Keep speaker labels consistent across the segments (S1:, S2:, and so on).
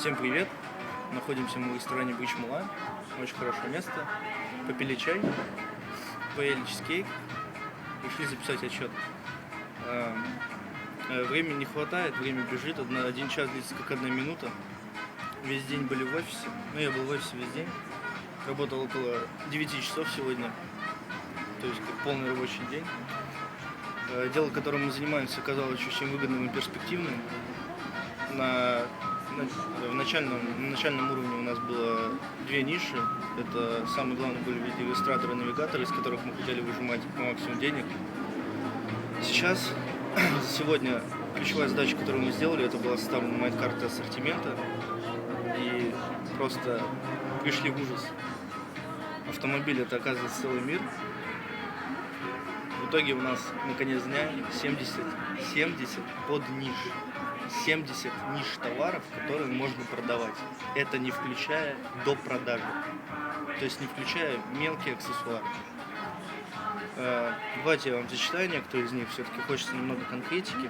S1: Всем привет! Находимся мы в ресторане Брич Мула. Очень хорошее место. Попили чай, поели чизкейк, пришли записать отчет. Э, э, Времени не хватает, время бежит. Один час длится как одна минута. Весь день были в офисе. Ну, я был в офисе весь день. Работал около 9 часов сегодня. То есть как полный рабочий день. Э, Дело, которым мы занимаемся, оказалось очень выгодным и перспективным. На- в начальном, на начальном уровне у нас было две ниши. Это самое главное были видеоиллюстраторы и навигаторы, из которых мы хотели выжимать по максимуму денег. Сейчас, сегодня, ключевая задача, которую мы сделали, это была составлена майнд-карта ассортимента. И просто пришли в ужас. Автомобиль это оказывается целый мир. Итоге у нас на конец дня 70, 70 под ниш. 70 ниш товаров, которые можно продавать. Это не включая до продажи. То есть не включая мелкие аксессуары. Э, Давайте я вам зачитаю некоторые из них. Все-таки хочется немного конкретики.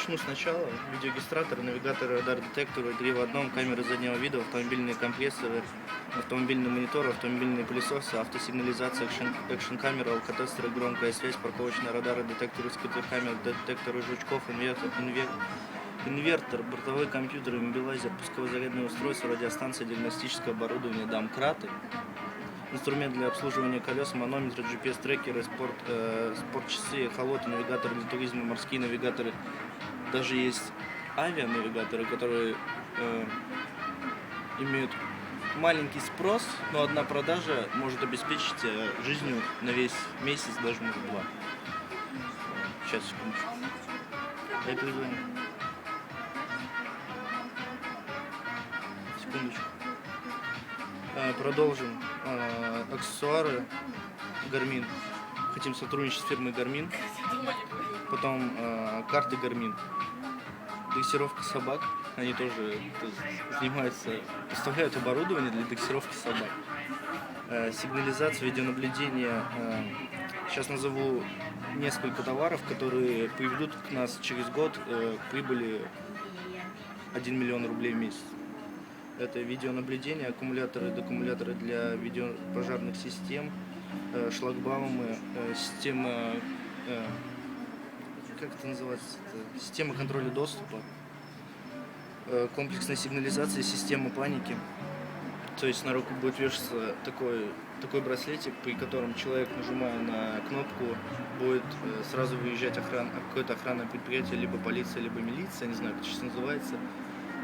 S1: Начну сначала. Видеорегистратор, навигатор, радар, детекторы, три в одном, камеры заднего вида, автомобильные компрессоры, автомобильные мониторы, автомобильные пылесосы, автосигнализация, экшн-камера, алкотестеры, громкая связь, парковочные радары, детекторы скрытых камер, детекторы жучков, инвертор, инвер- инвертор, бортовой компьютер, имбилайзер, пусковозарядное устройство, радиостанция, диагностическое оборудование, домкраты, инструмент для обслуживания колес, манометры, GPS-трекеры, спорт, э, спортчасы, эхолоты, навигаторы для туризма, морские навигаторы. Даже есть авианавигаторы, которые э, имеют маленький спрос, но одна продажа может обеспечить э, жизнью на весь месяц, даже может два. Сейчас, секундочку. Перезвоню. Секундочку. Э, Продолжим. Э, Аксессуары Garmin. Хотим сотрудничать с фирмой Garmin. Потом э, карты Garmin. Дрессировка собак. Они тоже занимаются, поставляют оборудование для дрессировки собак. Э, Сигнализация, видеонаблюдение. Сейчас назову несколько товаров, которые приведут к нас через год к прибыли 1 миллион рублей в месяц. Это видеонаблюдение, аккумуляторы, декумуляторы для видеопожарных систем, э, шлагбаумы, э, система, э, как это называется, система контроля доступа, комплексная сигнализация, система паники. То есть на руку будет вешаться такой, такой браслетик, при котором человек, нажимая на кнопку, будет сразу выезжать охрана, какое-то охранное предприятие, либо полиция, либо милиция, не знаю, как это сейчас называется.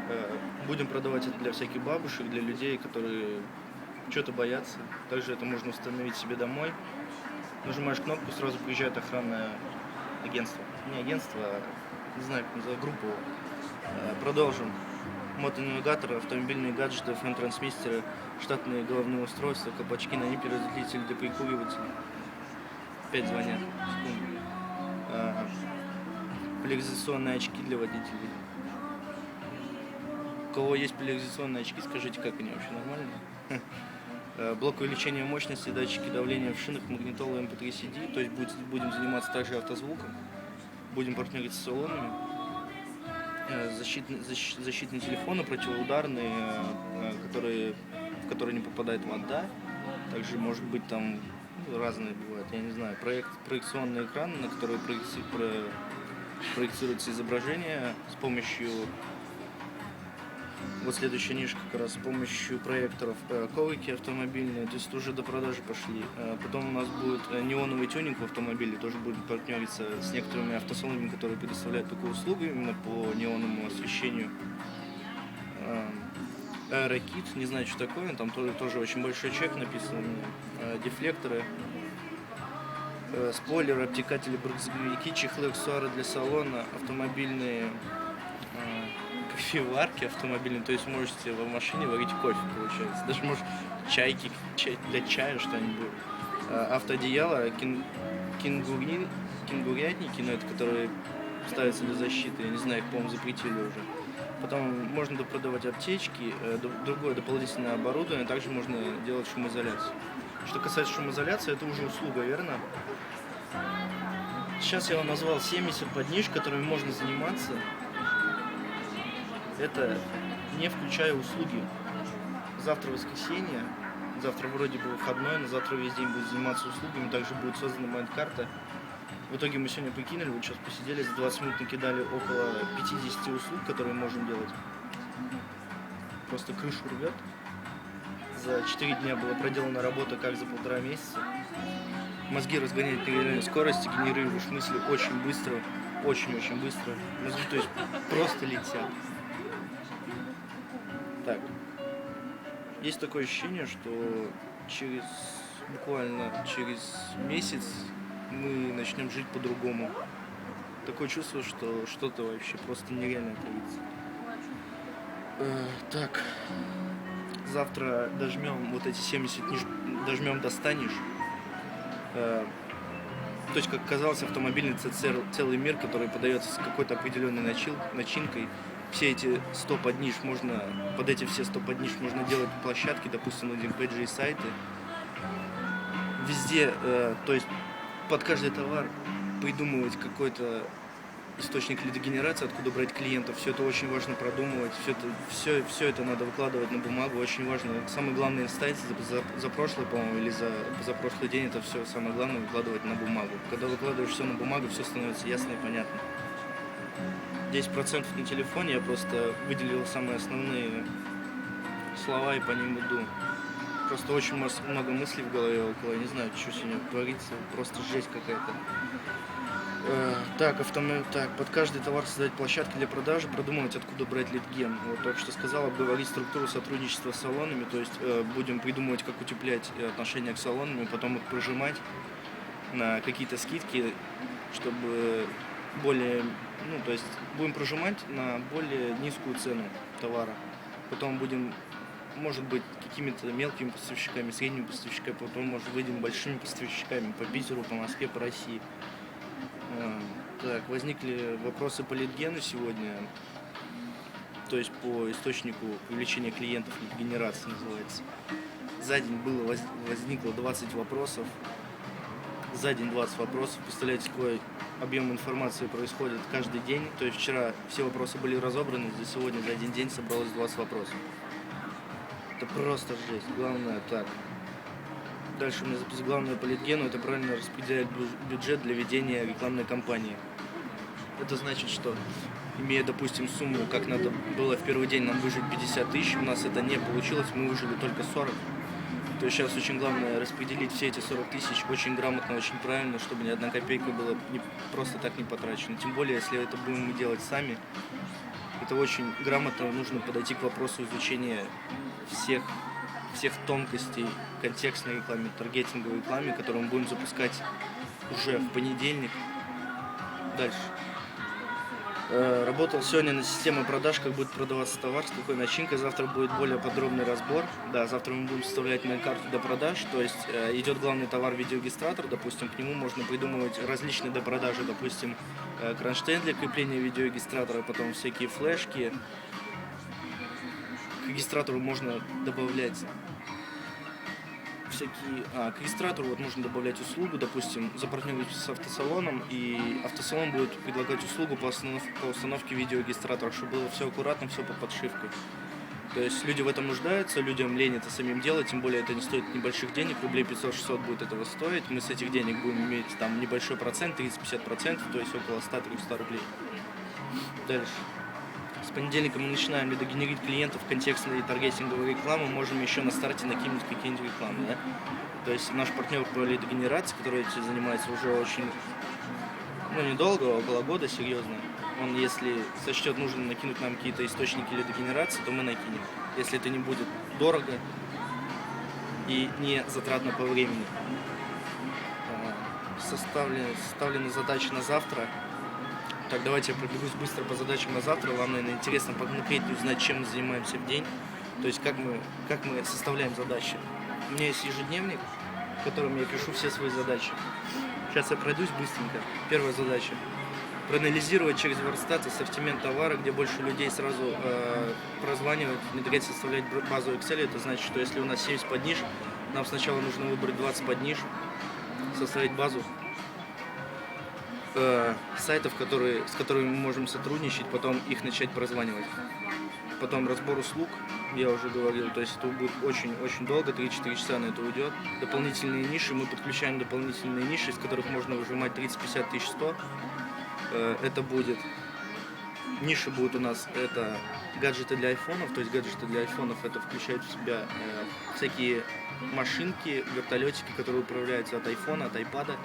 S1: Э, Будем продавать это для всяких бабушек, для людей, которые что-то боятся. Также это можно установить себе домой. Нажимаешь кнопку, сразу приезжает охранное агентство. Не агентство, а, не знаю, как называется, группу. Э, Продолжим. Мотонавигаторы, автомобильные гаджеты, фэн-трансмистеры, штатные головные устройства, капачки на ниппель, разделитель для прикуривателя. Опять звонят. Секунду. Э, Поляризационные очки для водителей. Кого есть поляризационные очки, скажите, как они вообще нормально? Э, Блок увеличения мощности, датчики давления в шинах, магнитола MP3 CD. То есть будет- будем заниматься также автозвуком. Будем партнерить с салонами. Э, Защитные, защ- защитные телефоны, противоударные, э, которые, в которые не попадает вода. Также может быть там разные бывают, я не знаю, проект, проекционный экран, на который проекци- про- проецируется изображение с помощью вот следующая ниша как раз с помощью проекторов. Э, коврики автомобильные, то есть уже до продажи пошли. Э, Потом у нас будет э, неоновый тюнинг в автомобиле, тоже будем партнериться с некоторыми автосалонами, которые предоставляют такую услугу именно по неоновому освещению. Э, Аэрокит, не знаю, что такое, там тоже, тоже очень большой чек написан. У Дефлекторы, спойлеры, обтекатели, брызговики, чехлы, аксессуары для салона, автомобильные кофеварки автомобильные, то есть можете в машине варить кофе, получается. Даже может чайки, чай, для чая что-нибудь. Э, Автоодеяло, кин, кенгури, кенгурятники, ну это которые ставятся для защиты, я не знаю, их, по-моему, запретили уже. Потом можно продавать аптечки, э, другое дополнительное оборудование, также можно делать шумоизоляцию. Что касается шумоизоляции, это уже услуга, верно? Сейчас я вам назвал 70 подниж, которыми можно заниматься. Это не включая услуги. Завтра воскресенье, завтра вроде бы выходной, но завтра весь день будет заниматься услугами, также будет создана майнд-карта. В итоге мы сегодня покинули, вот сейчас посидели, за 20 минут накидали около 50 услуг, которые мы можем делать. Просто крышу рвет. За 4 дня была проделана работа как за полтора месяца. Мозги разгоняют нереальной скорости, генерируешь мысли очень быстро, очень-очень быстро. Мозги, то есть, просто летят. Так. Есть такое ощущение, что через буквально через месяц мы начнем жить по-другому. Такое чувство, что что-то вообще просто нереально творится. Э, так. Завтра дожмем вот эти 70 ниж, дожмем достанешь. Э, то есть, как казалось, автомобильный цел- целый мир, который подается с какой-то определенной начил, начинкой. Все эти 100 подниж можно, под эти все 100 подниж можно делать площадки, допустим, лендинг-пейджи и сайты. Везде, э, то есть под каждый товар придумывать какой-то источник лидогенерации, откуда брать клиентов. Все это очень важно продумывать, все это, все, все это надо выкладывать на бумагу, очень важно. Самый главный инсайт за, за, за прошлый, по-моему, или за, за прошлый день, это все самое главное выкладывать на бумагу. Когда выкладываешь все на бумагу, все становится ясно и понятно. 10% на телефоне, я просто выделил самые основные слова и по ним иду. Просто очень много мыслей в голове около, я не знаю, что сегодня творится, просто жесть какая-то. Э, Так, автомо... так, под каждый товар создать площадки для продажи, продумывать, откуда брать литген. Вот только что сказал, обговорить структуру сотрудничества с салонами, то есть э, будем придумывать, как утеплять э, отношения к салонам, и потом их прожимать на какие-то скидки, чтобы более, ну, то есть будем прожимать на более низкую цену товара. Потом будем, может быть, какими-то мелкими поставщиками, средними поставщиками, потом, может, выйдем большими поставщиками по Питеру, по Москве, по России. А, Так, возникли вопросы по литгену сегодня, то есть по источнику привлечения клиентов, лид-генерации называется. За день было, воз- возникло 20 вопросов, за день 20 вопросов. Представляете, какой объем информации происходит каждый день. То есть вчера все вопросы были разобраны, за сегодня за один день собралось 20 вопросов. Это просто жесть. Главное так. Дальше у меня запись главное по литгену, это правильно распределять бю- бюджет для ведения рекламной кампании. Это значит, что имея, допустим, сумму, как надо было в первый день нам выжить 50 тысяч, у нас это не получилось, мы выжили только 40. То есть сейчас очень главное распределить все эти 40 тысяч очень грамотно, очень правильно, чтобы ни одна копейка была не, просто так не потрачена. Тем более, если это будем мы делать сами, это очень грамотно нужно подойти к вопросу изучения всех, всех тонкостей контекстной рекламы, таргетинговой рекламе, которую мы будем запускать уже в понедельник. Дальше. Э, Работал сегодня на системе продаж, как будет продаваться товар, с какой начинкой. Завтра будет более подробный разбор. Да, завтра мы будем составлять на карту до продаж. То есть э, идет главный товар видеорегистратор, допустим, к нему можно придумывать различные допродажи, допустим, э, кронштейн для крепления видеорегистратора, потом всякие флешки. К регистратору можно добавлять всякие... А, к регистратору вот можно добавлять услугу, допустим, запартнериться с автосалоном, и автосалон будет предлагать услугу по, установ- по установке видеорегистратора, чтобы было все аккуратно, все под подшивкой. То есть люди в этом нуждаются, людям лень это самим делать, тем более это не стоит небольших денег, рублей 500-600 будет этого стоить. Мы с этих денег будем иметь там небольшой процент, 30-50%, то есть около 100-300 рублей. Дальше. Понедельника мы начинаем лидогенерить клиентов контекстной и таргетинговой рекламы. Можем еще на старте накинуть какие-нибудь рекламы, да? То есть наш партнер по лидогенерации, который этим занимается уже очень, ну, недолго, около года, серьезно. Он, если сочтет нужно накинуть нам какие-то источники лидогенерации, то мы накинем. Если это не будет дорого и не затратно по времени. Составлены, составлены задачи на завтра. Так, давайте я пробегусь быстро по задачам на завтра. Наверное, интересно поконкретнее узнать, чем мы занимаемся в день. То есть, как мы, как мы составляем задачи. У меня есть ежедневник, в котором я пишу все свои задачи. Сейчас я пройдусь быстренько. Первая задача. Проанализировать через верстат ассортимент товара, где больше людей сразу э, прозванивают, внедрять, составлять базу Excel. Это значит, что если у нас 70 подниж, нам сначала нужно выбрать 20 подниж, составить базу, э, сайтов, которые, с которыми мы можем сотрудничать, потом их начать прозванивать. Потом разбор услуг, я уже говорил, то есть это будет очень-очень долго, 3-4 часа на это уйдет. Дополнительные ниши, мы подключаем дополнительные ниши, из которых можно выжимать 30, 50 тысяч 100. Э, это будет, ниши будут у нас, это гаджеты для айфонов, то есть гаджеты для айфонов это включает в себя э, всякие машинки, вертолетики, которые управляются от айфона, от айпада,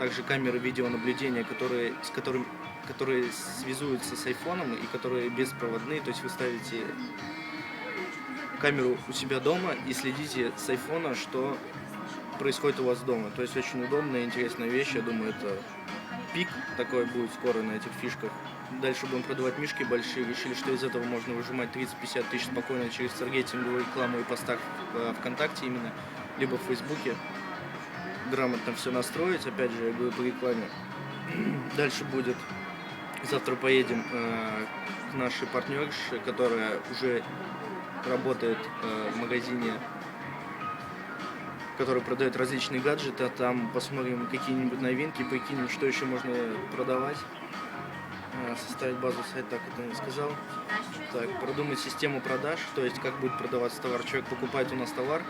S1: также камеры видеонаблюдения, которые, с которым, которые связуются с айфоном и которые беспроводные, то есть вы ставите камеру у себя дома и следите с айфона, что происходит у вас дома. То есть очень удобная и интересная вещь, я думаю, это пик такой будет скоро на этих фишках. Дальше будем продавать мишки большие. Решили, что из этого можно выжимать 30-50 тысяч спокойно через таргетинговую рекламу и постах в ВКонтакте именно, либо в Фейсбуке. Грамотно все настроить, опять же, я говорю по рекламе. Дальше будет, завтра поедем э, к нашей партнерше, которая уже работает э, в магазине который продает различные гаджеты, а там посмотрим какие-нибудь новинки, прикинем, что еще можно продавать. А, составить базу сайта, как это не сказал. Так, продумать систему продаж, то есть как будет продаваться товар. Человек покупает у нас товар,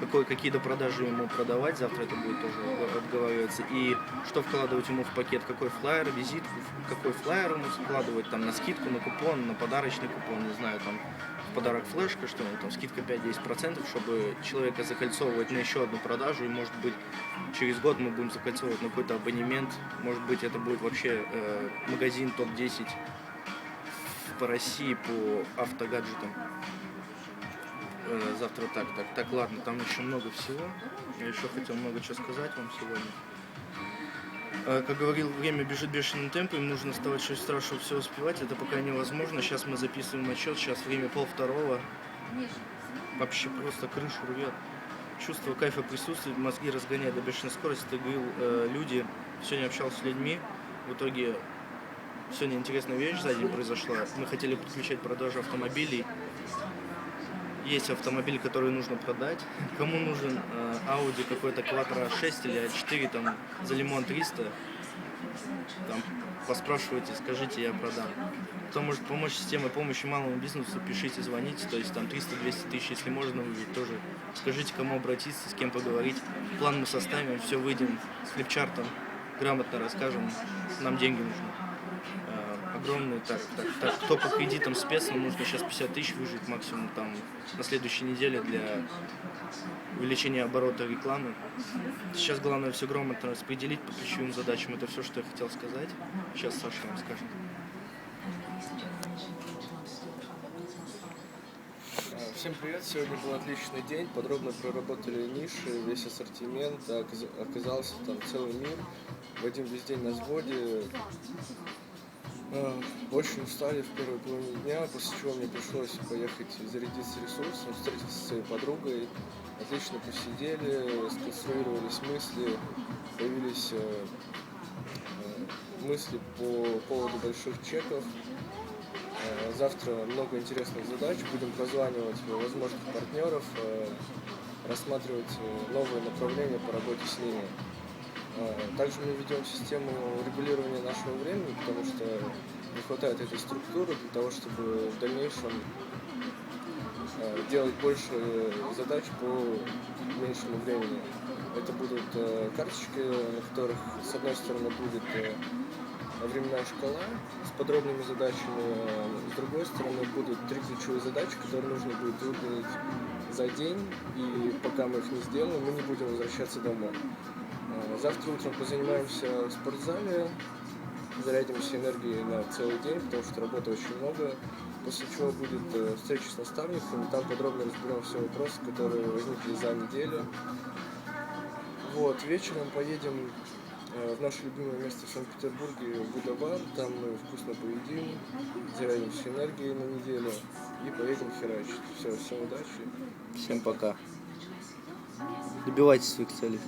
S1: какой, какие до продажи ему продавать, завтра это будет тоже обговариваться. И что вкладывать ему в пакет, какой флайер, визитку, какой флайер ему складывать, там на скидку, на купон, на подарочный купон, не знаю, там в подарок флешка, что там скидка 5-10%, чтобы человека закольцовывать на еще одну продажу, и может быть через год мы будем закольцовывать на какой-то абонемент, может быть это будет вообще э, магазин топ-10 по России по автогаджетам. Э, завтра так, так, так, ладно, там еще много всего. Я еще хотел много чего сказать вам сегодня. Э, как говорил, время бежит бешеным темпом, нужно 6 утра, чтобы все успевать. Это пока невозможно. Сейчас мы записываем отчет, сейчас время пол второго. Вообще просто крышу рвет. Чувство кайфа присутствует, мозги разгоняют до бешеной скорости. Ты говорил, э, люди, сегодня общался с людьми, в итоге сегодня интересная вещь за день произошла. Мы хотели подключать продажу автомобилей. Есть автомобиль, который нужно продать. Кому нужен э, Audi какой-то Quattro 6 или A4 там за лимон 300, там поспрашивайте, скажите, я продам. Кто может помочь системе помощи малому бизнесу, пишите, звоните, то есть там 300-200 тысяч, если можно выявить, тоже скажите, кому обратиться, с кем поговорить. План мы составим, все выйдем с флипчартом, грамотно расскажем, нам деньги нужны огромные. Так, так, так, кто по кредитам спец, нам нужно сейчас 50 тысяч выжить максимум там на следующей неделе для увеличения оборота рекламы. Сейчас главное все грамотно распределить по ключевым задачам. Это все, что я хотел сказать. Сейчас Саша вам скажет.
S2: Всем привет! Сегодня был отличный день. Подробно проработали ниши, весь ассортимент. Оказался там целый мир. Вадим весь день на взводе. Очень устали в первой половине дня, после чего мне пришлось поехать зарядиться ресурсом, встретиться со своей подругой. Отлично посидели, сконструировались мысли, появились э, э, мысли по поводу больших чеков. Э, завтра много интересных задач. Будем прозванивать возможных партнеров, рассматривать новые направления по работе с ними. Также мы ведем систему регулирования нашего времени, потому что хватает этой структуры для того, чтобы в дальнейшем а, делать больше задач по меньшему времени. Это будут а, карточки, на которых с одной стороны будет временная шкала с подробными задачами, с другой стороны будут три ключевые задачи, которые нужно будет выполнить за день, и пока мы их не сделаем, мы не будем возвращаться домой. Завтра утром позанимаемся в спортзале, зарядимся энергией на целый день, потому что работы очень много. После чего будет э, встреча с наставником, там подробно разберем все вопросы, которые возникли за неделю. Вот, вечером поедем э, в наше любимое место в Санкт-Петербурге, Будабар. Там мы вкусно поедим, зарядимся энергией на неделю и поедем херачить. Все, всем удачи.
S1: Всем пока. Добивайтесь своих целей.